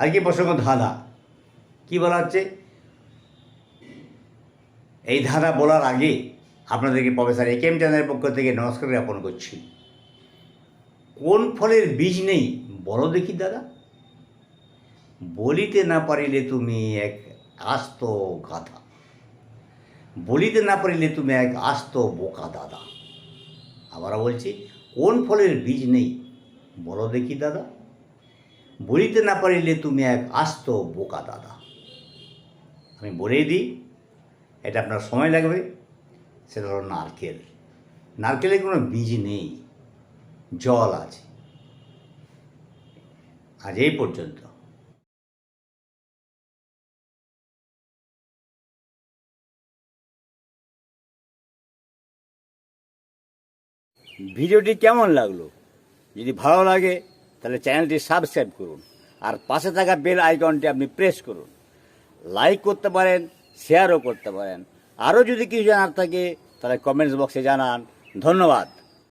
আজকে প্রসঙ্গ? ধাঁধা। কি বলা হচ্ছে? এই ধাঁধা বলার আগে আপনাদেরকে প্রফেসর এ কে এম চ্যানেলের পক্ষ থেকে নমস্কার জ্ঞাপন করছি। কোন ফলের বীজ নেই? বলো দেখি দাদা। বলিতে না পারিলে তুমি এক আস্ত গাধা। বলিতে না পারিলে তুমি এক আস্ত বোকা দাদা। আবারও বলছি, কোন ফলের বীজ নেই? বলো দেখি দাদা। বলিতে না পারিলে তুমি এক আস্ত বোকা দাদা। আমি বলেই দিই, এটা আপনার সময় লাগবে। সেটা হলো নারকেল। নারকেলের কোনো বীজ নেই, জল আছে। আজ এই পর্যন্ত। ভিডিওটি কেমন লাগল? যদি ভালো লাগে তাহলে চ্যানেলটি সাবস্ক্রাইব করুন। আর পাশে থাকা বেল আইকনটি আপনি প্রেস করুন। লাইক করতে পারেন শেয়ারও করতে পারেন। আরও যদি কিছু জানার থাকে, তাহলে কমেন্টস বক্সে জানান। ধন্যবাদ।